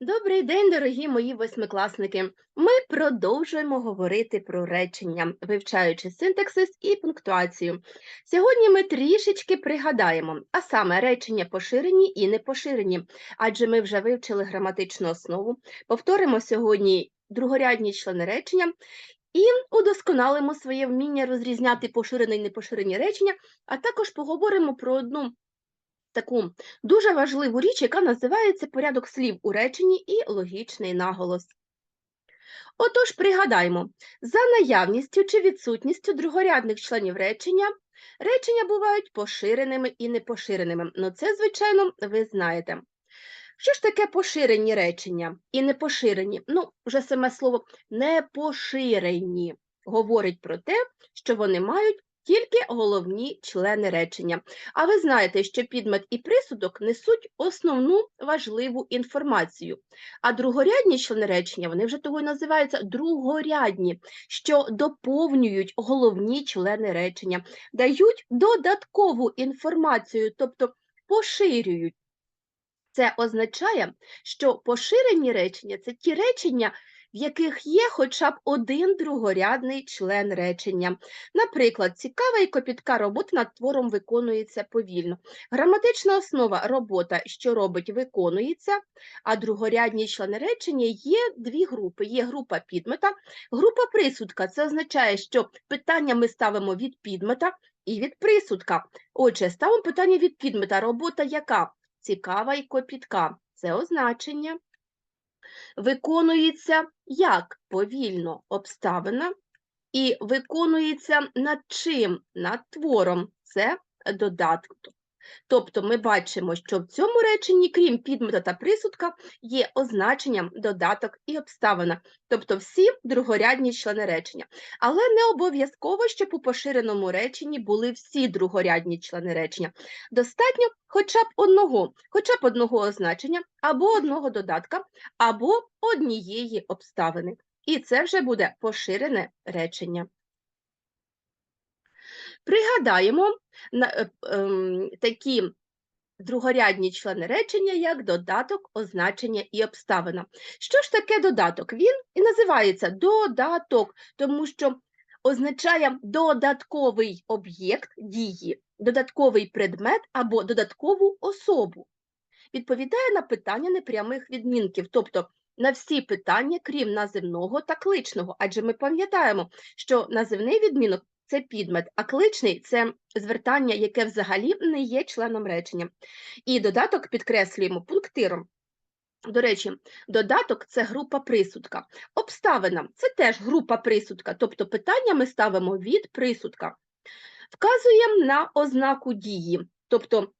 Добрий день, дорогі мої восьмикласники. Ми продовжуємо говорити про речення, вивчаючи синтаксис і пунктуацію. Сьогодні ми трішечки пригадаємо, а саме речення поширені і непоширені, адже ми вже вивчили граматичну основу. Повторимо сьогодні другорядні члени речення і удосконалимо своє вміння розрізняти поширені і непоширені речення, а також поговоримо про одну таку дуже важливу річ, яка називається порядок слів у реченні і логічний наголос. Отож, пригадаймо, за наявністю чи відсутністю другорядних членів речення, речення бувають поширеними і непоширеними. Ну, це, звичайно, ви знаєте. Що ж таке поширені речення і непоширені? Ну, вже саме слово непоширені говорить про те, що вони мають тільки головні члени речення. А ви знаєте, що підмет і присудок несуть основну важливу інформацію. А другорядні члени речення, вони вже того й називаються другорядні, що доповнюють головні члени речення, дають додаткову інформацію, тобто поширюють. Це означає, що поширені речення це ті речення, в яких є хоча б один другорядний член речення. Наприклад, цікава і копітка робота над твором виконується повільно. Граматична основа робота, що робить, виконується, а другорядні члени речення є дві групи. Є група підмета, група присудка. Це означає, що питання ми ставимо від підмета і від присудка. Отже, ставимо питання від підмета. Робота яка? Цікава і копітка. Це означення виконується як повільно обставина, і виконується над чим? Над твором. Це додаток. Тобто ми бачимо, що в цьому реченні, крім підмета та присудка, є означенням додаток і обставина, тобто всі другорядні члени речення. Але не обов'язково, щоб у поширеному реченні були всі другорядні члени речення. Достатньо хоча б одного, хоча б одного означення, або одного додатка, або однієї обставини. І це вже буде поширене речення. Пригадаємо е, ем, такі другорядні члени речення, як додаток, означення і обставина. Що ж таке додаток? Він і називається додаток, тому що означає додатковий об'єкт дії, додатковий предмет або додаткову особу. Відповідає на питання непрямих відмінків, тобто на всі питання, крім називного та кличного, адже ми пам'ятаємо, що називний відмінок це підмет, а кличний це звертання, яке взагалі не є членом речення. І додаток підкреслюємо пунктиром. До речі, додаток це група присудка. Обставина це теж група присудка, тобто питання ми ставимо від присудка. Вказуємо на ознаку дії, тобто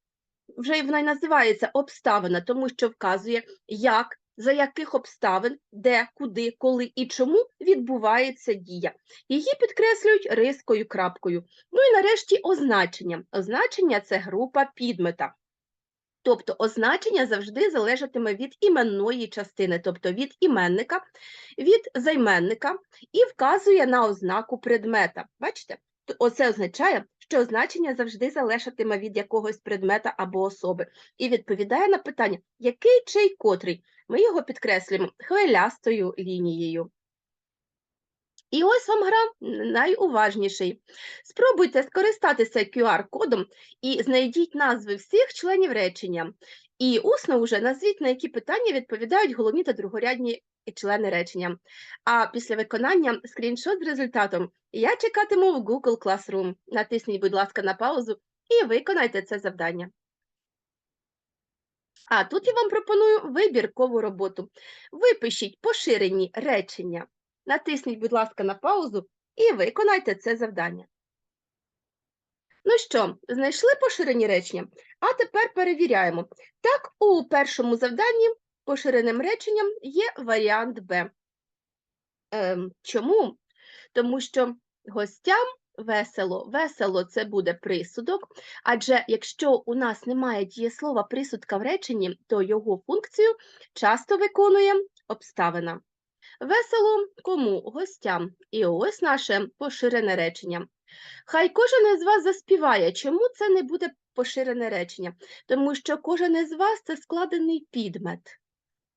вже вона й називається обставина, тому що вказує, як за яких обставин, де, куди, коли і чому відбувається дія. Її підкреслюють рискою крапкою. Ну і нарешті означення. Означення це група підмета. Тобто означення завжди залежатиме від іменної частини, тобто від іменника, від займенника і вказує на ознаку предмета. Бачите? Оце означає, що значення завжди залежатиме від якогось предмета або особи, і відповідає на питання, який чий котрий. Ми його підкреслюємо хвилястою лінією. І ось вам гра найуважніший. Спробуйте скористатися QR-кодом і знайдіть назви всіх членів речення. І усно вже назвіть, на які питання відповідають головні та другорядні члени речення. А після виконання скріншот з результатом я чекатиму в Google Classroom. Натисніть, будь ласка, на паузу і виконайте це завдання. А тут я вам пропоную вибіркову роботу. Випишіть поширені речення. Натисніть, будь ласка, на паузу і виконайте це завдання. Ну що, знайшли поширені речення? А тепер перевіряємо. Так, у першому завданні поширеним реченням є варіант Б. Ем, чому? Тому що гостям весело, весело це буде присудок, адже якщо у нас немає дієслова присудка в реченні, то його функцію часто виконує обставина. Весело кому? Гостям. І ось наше поширене речення. Хай кожен із вас заспіває. Чому це не буде поширене речення? Тому що кожен із вас це складений підмет.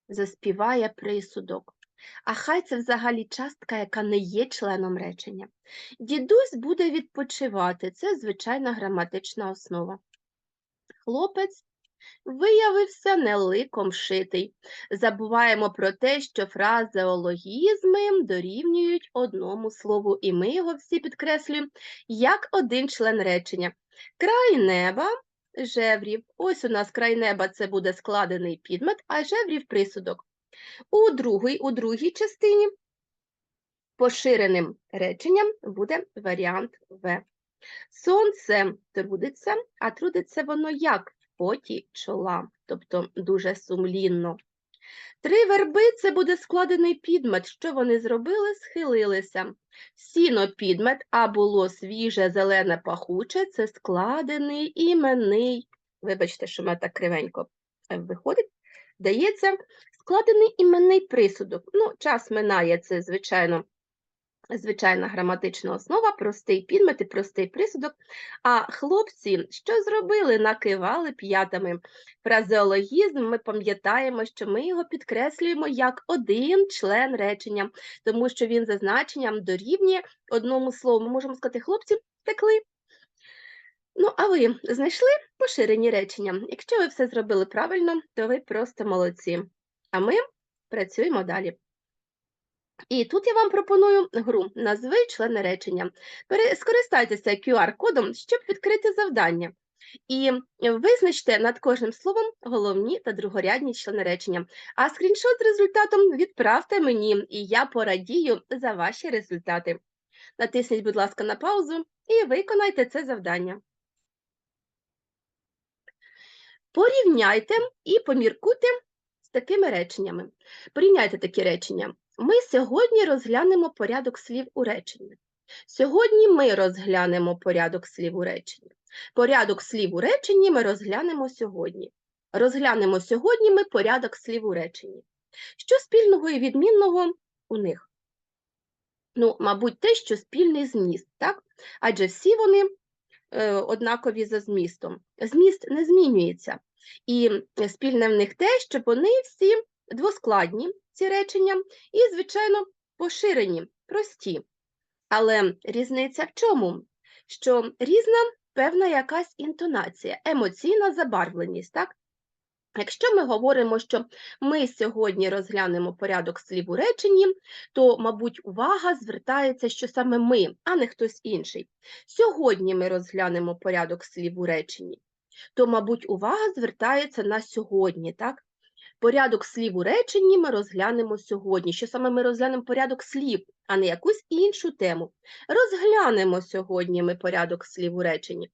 заспіває присудок. А хай це взагалі частка, яка не є членом речення. Дідусь буде відпочивати. Це звичайна граматична основа. Хлопець виявився не ликом шитий. Забуваємо про те, що фразеологізми дорівнюють одному слову, і ми його всі підкреслюємо як один член речення. Край неба, жеврів. Ось у нас край неба це буде складений підмет, а жеврів присудок. У другій, у другій частині поширеним реченням буде варіант В. Сонце трудиться, а трудиться воно як поті чола, тобто дуже сумлінно. Три верби це буде складений підмет. Що вони зробили? Схилилися. Сіно підмет, а було свіже, зелене, пахуче це складений іменний. Вибачте, що мене так кривенько е, виходить. Дається складений іменний присудок. Ну, час минає, це, звичайно, звичайна граматична основа, простий підмет і простий присудок. А хлопці що зробили? Накивали п'ятами. Фразеологізм ми пам'ятаємо, що ми його підкреслюємо як один член речення, тому що він за значенням дорівнює одному слову. Ми можемо сказати, хлопці втекли. Ну, а ви знайшли поширені речення? Якщо ви все зробили правильно, то ви просто молодці. А ми працюємо далі. І тут я вам пропоную гру назви члени речення. Скористайтеся QR-кодом, щоб відкрити завдання. І визначте над кожним словом головні та другорядні члени речення. А скріншот з результатом відправте мені, і я порадію за ваші результати. Натисніть, будь ласка, на паузу і виконайте це завдання. Порівняйте і поміркуйте з такими реченнями. Порівняйте такі речення. Ми сьогодні розглянемо порядок слів у реченні. Сьогодні ми розглянемо порядок слів у реченні. Порядок слів у реченні ми розглянемо сьогодні. Розглянемо сьогодні ми порядок слів у реченні. Що спільного і відмінного у них? Ну, мабуть, те, що спільний зміст, так? Адже всі вони е, однакові за змістом. Зміст не змінюється. І спільне в них те, що вони всі двоскладні, ці речення, і, звичайно, поширені, прості. Але різниця в чому? Що різна певна якась інтонація, емоційна забарвленість, так? Якщо ми говоримо, що ми сьогодні розглянемо порядок слів у реченні, то, мабуть, увага звертається, що саме ми, а не хтось інший. Сьогодні ми розглянемо порядок слів у реченні, то, мабуть, увага звертається на сьогодні, так? Порядок слів у реченні ми розглянемо сьогодні. Що саме ми розглянемо порядок слів, а не якусь іншу тему. Розглянемо сьогодні ми порядок слів у реченні.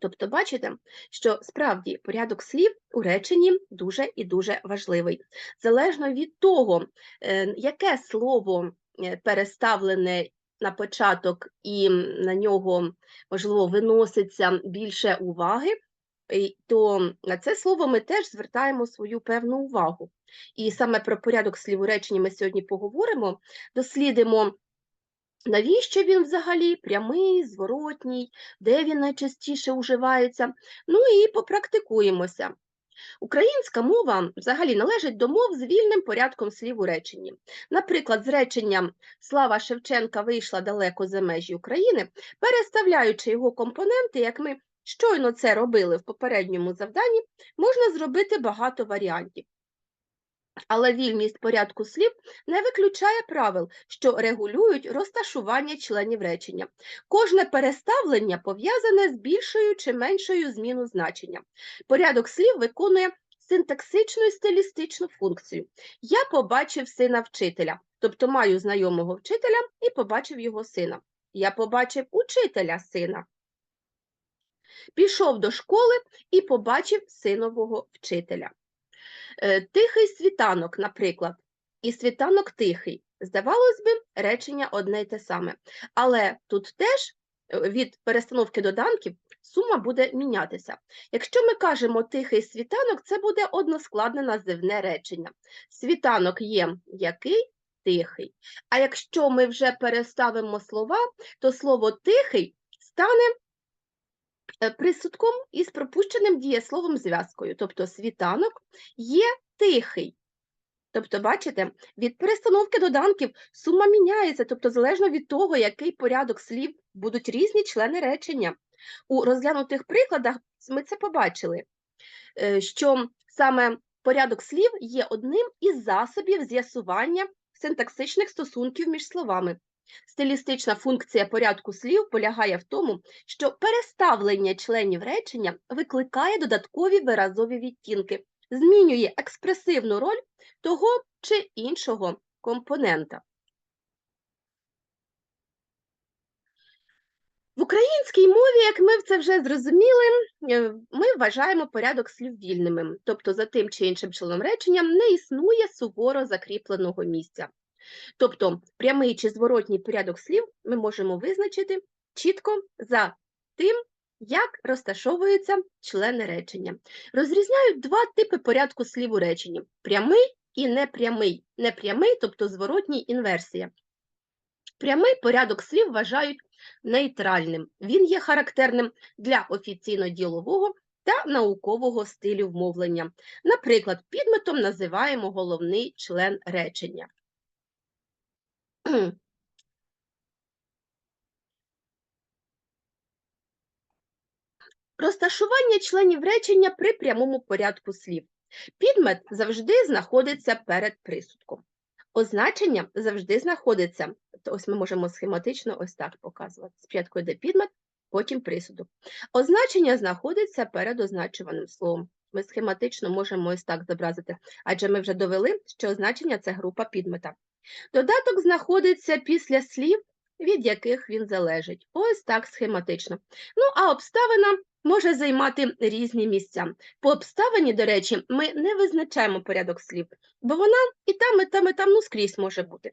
Тобто, бачите, що справді порядок слів у реченні дуже і дуже важливий. Залежно від того, е, яке слово е, переставлене на початок і на нього, можливо, виноситься більше уваги, то на це слово ми теж звертаємо свою певну увагу. І саме про порядок слів ми сьогодні поговоримо, дослідимо, навіщо він взагалі прямий, зворотній, де він найчастіше уживається. Ну і попрактикуємося. Українська мова взагалі належить до мов з вільним порядком слів у реченні. Наприклад, з реченням Слава Шевченка вийшла далеко за межі України, переставляючи його компоненти, як ми щойно це робили в попередньому завданні, можна зробити багато варіантів. Але вільність порядку слів не виключає правил, що регулюють розташування членів речення. Кожне переставлення пов'язане з більшою чи меншою зміну значення. Порядок слів виконує синтаксичну і стилістичну функцію. Я побачив сина вчителя, тобто маю знайомого вчителя і побачив його сина. Я побачив учителя сина. Пішов до школи і побачив синового вчителя. Е, Тихий світанок, наприклад, і світанок тихий. Здавалось би, речення одне й те саме. Але тут теж е, від перестановки доданків сума буде мінятися. Якщо ми кажемо тихий світанок, це буде односкладне називне речення. Світанок є який? Тихий. А якщо ми вже переставимо слова, то слово тихий стане присудком із пропущеним дієсловом зв'язкою. Тобто світанок є тихий. Тобто, бачите, від перестановки доданків сума міняється, тобто залежно від того, який порядок слів будуть різні члени речення. У розглянутих прикладах ми це побачили, е, що саме порядок слів є одним із засобів з'ясування синтаксичних стосунків між словами. Стилістична функція порядку слів полягає в тому, що переставлення членів речення викликає додаткові виразові відтінки, змінює експресивну роль того чи іншого компонента. В українській мові, як ми це вже зрозуміли, е, ми вважаємо порядок слів вільними, тобто за тим чи іншим членом речення не існує суворо закріпленого місця. Тобто прямий чи зворотній порядок слів ми можемо визначити чітко за тим, як розташовуються члени речення. Розрізняють два типи порядку слів у реченні: прямий і непрямий. Непрямий, тобто зворотній інверсія. Прямий порядок слів вважають нейтральним. Він є характерним для офіційно-ділового та наукового стилю вмовлення. Наприклад, підметом називаємо головний член речення. Розташування членів речення при прямому порядку слів. Підмет завжди знаходиться перед присудком. Означення завжди знаходиться, ось ми можемо схематично ось так показувати. Спочатку йде підмет, потім присудок. Означення знаходиться перед означуваним словом. Ми схематично можемо ось так зобразити, адже ми вже довели, що означення це група підмета. Додаток знаходиться після слів, від яких він залежить. Ось так схематично. Ну, а обставина може займати різні місця. По обставині, до речі, ми не визначаємо порядок слів, бо вона і там, і там, і там ну, скрізь може бути.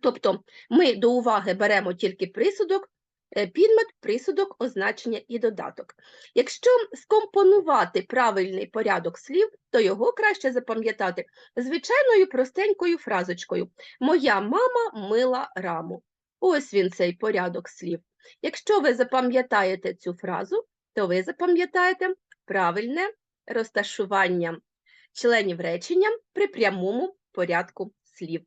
Тобто ми до уваги беремо тільки присудок, підмет, присудок, означення і додаток. Якщо скомпонувати правильний порядок слів, то його краще запам'ятати звичайною простенькою фразочкою Моя мама мила раму. Ось він цей порядок слів. Якщо ви запам'ятаєте цю фразу, то ви запам'ятаєте правильне розташування членів речення при прямому порядку слів.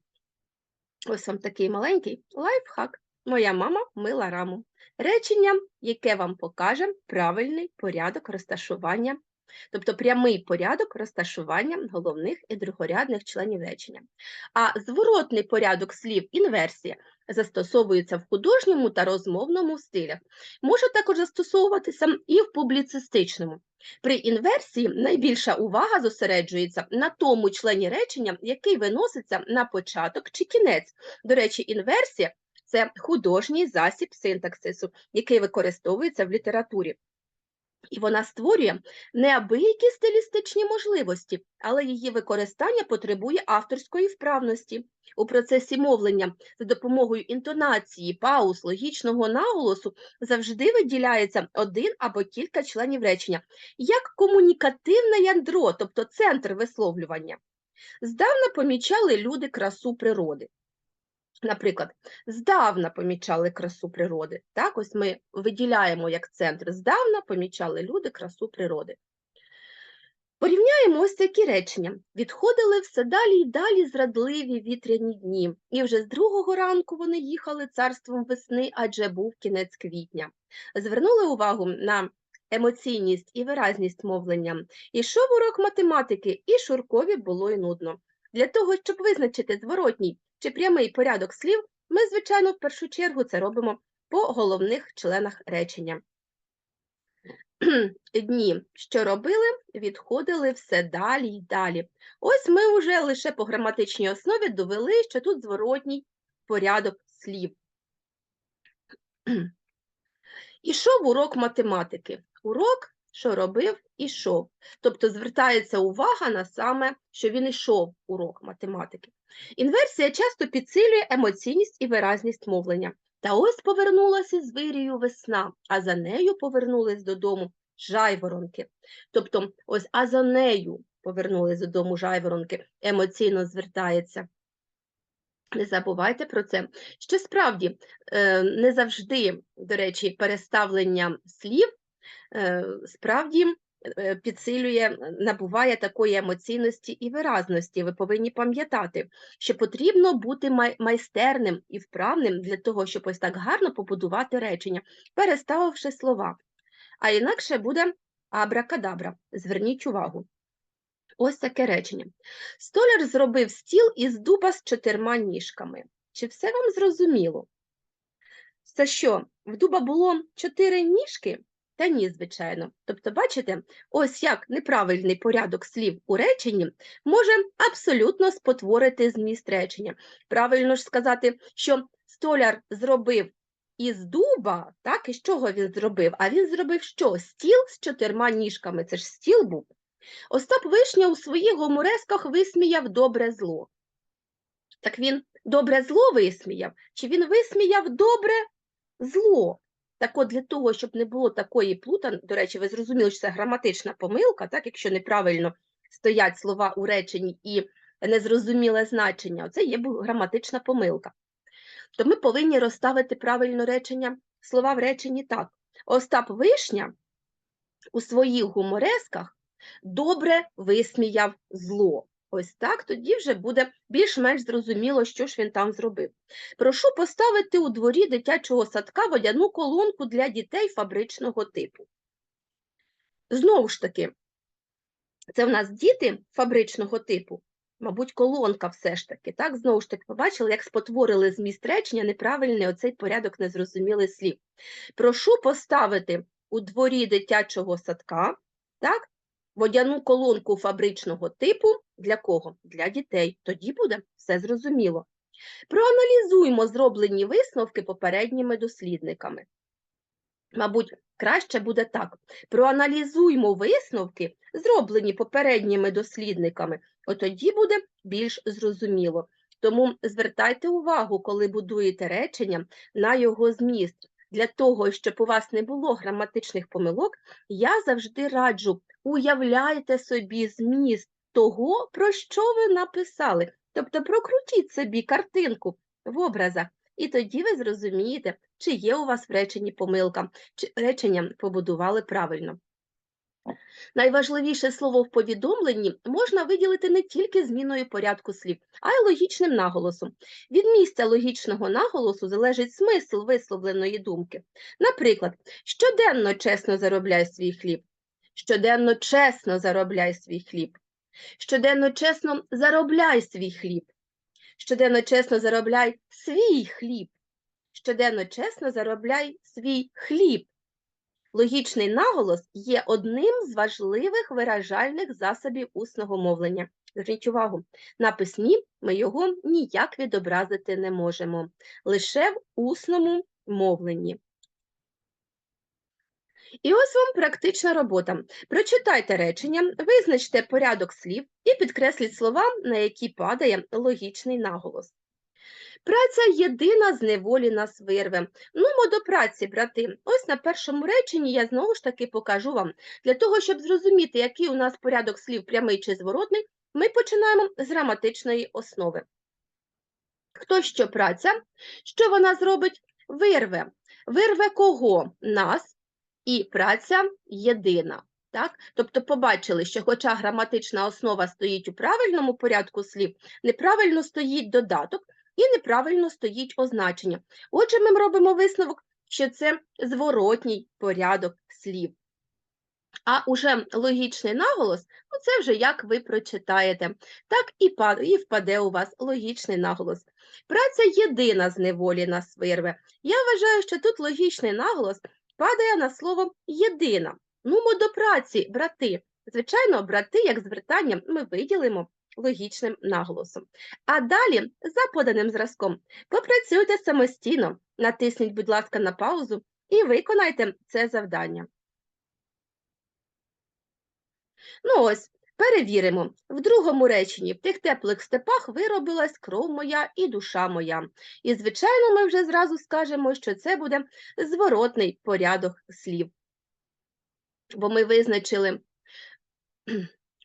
Ось вам такий маленький лайфхак. Моя мама мила раму. Речення, яке вам покаже правильний порядок розташування, тобто прямий порядок розташування головних і другорядних членів речення. А зворотний порядок слів інверсія застосовується в художньому та розмовному стилях. Може також застосовуватися і в публіцистичному. При інверсії найбільша увага зосереджується на тому члені речення, який виноситься на початок чи кінець. До речі, інверсія це художній засіб синтаксису, який використовується в літературі. І вона створює неабиякі стилістичні можливості, але її використання потребує авторської вправності. У процесі мовлення за допомогою інтонації, пауз, логічного наголосу завжди виділяється один або кілька членів речення, як комунікативне ядро, тобто центр висловлювання. Здавна помічали люди красу природи. Наприклад, здавна помічали красу природи. Так, ось ми виділяємо як центр. Здавна помічали люди красу природи. Порівняємо ось такі речення. Відходили все далі й далі зрадливі вітряні дні, і вже з другого ранку вони їхали царством весни, адже був кінець квітня. Звернули увагу на емоційність і виразність мовлення. Ішов урок математики, і Шуркові було й нудно. Для того, щоб визначити зворотній чи прямий порядок слів, ми, звичайно, в першу чергу це робимо по головних членах речення. Дні, що робили, відходили все далі й далі. Ось ми вже лише по граматичній основі довели, що тут зворотній порядок слів. Ішов урок математики. Урок що робив, ішов. Тобто звертається увага на саме, що він ішов урок математики. Інверсія часто підсилює емоційність і виразність мовлення. Та ось повернулася з вирію весна, а за нею повернулись додому жайворонки. Тобто, ось а за нею повернулись додому жайворонки, емоційно звертається. Не забувайте про це, що справді е, не завжди, до речі, переставлення слів справді е, підсилює, е, набуває такої емоційності і виразності. Ви повинні пам'ятати, що потрібно бути майстерним і вправним для того, щоб ось так гарно побудувати речення, переставивши слова. А інакше буде абракадабра. Зверніть увагу. Ось таке речення. Столяр зробив стіл із дуба з чотирма ніжками. Чи все вам зрозуміло? Це що, в дуба було чотири ніжки? Та ні, звичайно. Тобто, бачите, ось як неправильний порядок слів у реченні може абсолютно спотворити зміст речення. Правильно ж сказати, що столяр зробив із дуба, так, і з чого він зробив? А він зробив що? Стіл з чотирма ніжками. Це ж стіл був. Остап Вишня у своїх гуморесках висміяв добре зло. Так він добре зло висміяв, чи він висміяв добре зло? Так от для того, щоб не було такої плутан, до речі, ви зрозуміли, що це граматична помилка, так, якщо неправильно стоять слова у реченні і незрозуміле значення, це є граматична помилка. То ми повинні розставити правильно речення, слова в реченні так. Остап Вишня у своїх гуморесках добре висміяв зло. Ось так тоді вже буде більш-менш зрозуміло, що ж він там зробив. Прошу поставити у дворі дитячого садка водяну колонку для дітей фабричного типу. Знову ж таки, це в нас діти фабричного типу, мабуть, колонка все ж таки. Так, знову ж таки, побачили, як спотворили зміст речення неправильний оцей порядок незрозумілих слів. Прошу поставити у дворі дитячого садка, так, водяну колонку фабричного типу для кого? Для дітей. Тоді буде все зрозуміло. Проаналізуймо зроблені висновки попередніми дослідниками. Мабуть, краще буде так. Проаналізуймо висновки, зроблені попередніми дослідниками, от тоді буде більш зрозуміло. Тому звертайте увагу, коли будуєте речення на його зміст. Для того, щоб у вас не було граматичних помилок, я завжди раджу уявляйте собі зміст того, про що ви написали. Тобто прокрутіть собі картинку в образах, і тоді ви зрозумієте, чи є у вас в реченні помилка, чи речення побудували правильно. Найважливіше слово в повідомленні можна виділити не тільки зміною порядку слів, а й логічним наголосом. Від місця логічного наголосу залежить смисл висловленої думки. Наприклад, щоденно чесно заробляй свій хліб. Щоденно чесно заробляй свій хліб. Щоденно чесно заробляй свій хліб. Щоденно чесно заробляй свій хліб. Щоденно чесно заробляй свій хліб. Логічний наголос є одним з важливих виражальних засобів усного мовлення. Зверніть увагу, на письмі ми його ніяк відобразити не можемо, лише в усному мовленні. І ось вам практична робота. Прочитайте речення, визначте порядок слів і підкресліть слова, на які падає логічний наголос. Праця єдина з неволі нас вирве. Нумо до праці, брати. Ось на першому реченні я знову ж таки покажу вам. Для того, щоб зрозуміти, який у нас порядок слів прямий чи зворотний, ми починаємо з граматичної основи. Хто що праця? Що вона зробить? Вирве. Вирве кого? Нас і праця єдина. Так? Тобто побачили, що хоча граматична основа стоїть у правильному порядку слів, неправильно стоїть додаток і неправильно стоїть означення. Отже, ми робимо висновок, що це зворотній порядок слів. А уже логічний наголос, ну це вже як ви прочитаєте. Так і, і впаде у вас логічний наголос. Праця єдина з неволі нас вирве. Я вважаю, що тут логічний наголос падає на слово єдина. Нумо до праці, брати. Звичайно, брати, як звертання, ми виділимо логічним наголосом. А далі, за поданим зразком, попрацюйте самостійно, натисніть, будь ласка, на паузу і виконайте це завдання. Ну ось, перевіримо. В другому реченні в тих теплих степах виробилась кров моя і душа моя. І, звичайно, ми вже зразу скажемо, що це буде зворотний порядок слів. Бо ми визначили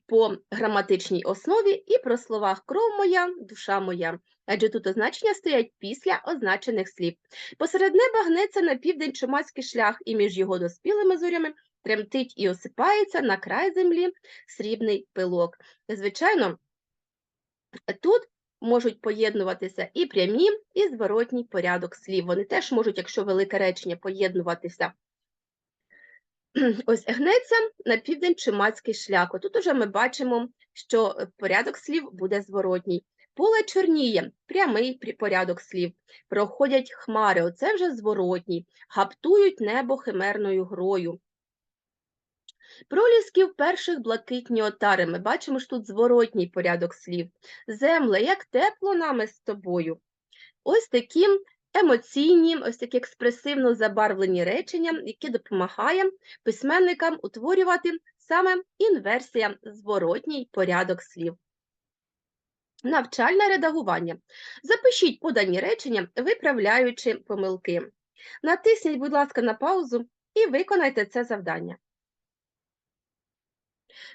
по граматичній основі і про словах кров моя, душа моя. Адже тут означення стоять після означених слів. Посеред неба гнеться на південь чумацький шлях, і між його доспілими зорями тремтить і осипається на край землі срібний пилок. Звичайно, тут можуть поєднуватися і прямі, і зворотній порядок слів. Вони теж можуть, якщо велике речення, поєднуватися. Ось гнеться на південь чумацький шлях. Тут уже ми бачимо, що порядок слів буде зворотній. Поле чорніє, прямий порядок слів. Проходять хмари, оце вже зворотній, гаптують небо химерною грою. Пролісків перших блакитні отари. Ми бачимо, що тут зворотній порядок слів. Земле, як тепло нами з тобою. Ось такі емоційні, ось такі експресивно забарвлені речення, які допомагає письменникам утворювати саме інверсія, зворотній порядок слів. Навчальне редагування. Запишіть подані речення, виправляючи помилки. Натисніть, будь ласка, на паузу і виконайте це завдання.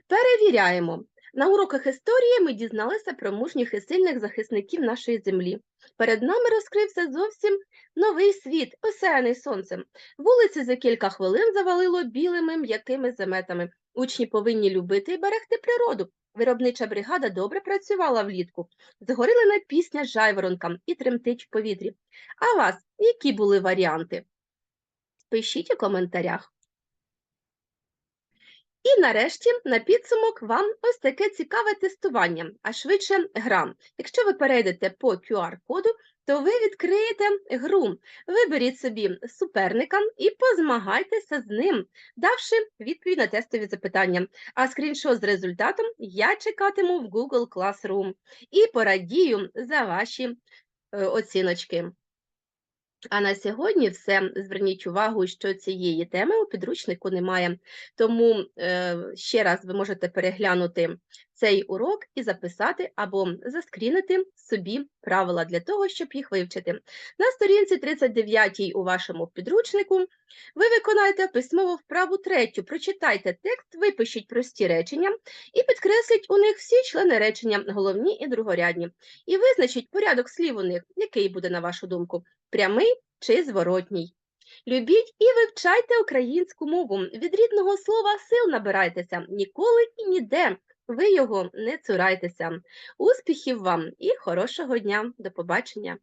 Перевіряємо. На уроках історії ми дізналися про мужніх і сильних захисників нашої землі. Перед нами розкрився зовсім новий світ, осяяний сонцем. Вулиці за кілька хвилин завалило білими м'якими заметами. Учні повинні любити і берегти природу. Виробнича бригада добре працювала влітку. Згорілина пісня жайворонкам і тремтить в повітрі. А вас які були варіанти? Пишіть у коментарях. І нарешті на підсумок вам ось таке цікаве тестування, а швидше гра. Якщо ви перейдете по QR-коду, то ви відкриєте гру. Виберіть собі суперника і позмагайтеся з ним, давши відповідь на тестові запитання. А скріншот з результатом я чекатиму в Google Classroom і порадію за ваші е, оціночки. А на сьогодні все. Зверніть увагу, що цієї теми у підручнику немає. Тому е, ще раз ви можете переглянути цей урок і записати або заскрінити собі правила для того, щоб їх вивчити. На сторінці 39 у вашому підручнику ви виконаєте письмову вправу третю. Прочитайте текст, випишіть прості речення і підкресліть у них всі члени речення, головні і другорядні. І визначіть порядок слів у них, який буде, на вашу думку, прямий чи зворотній. Любіть і вивчайте українську мову. Від рідного слова сил набирайтеся ніколи і ніде. Ви його не цурайтеся. Успіхів вам і хорошого дня. До побачення!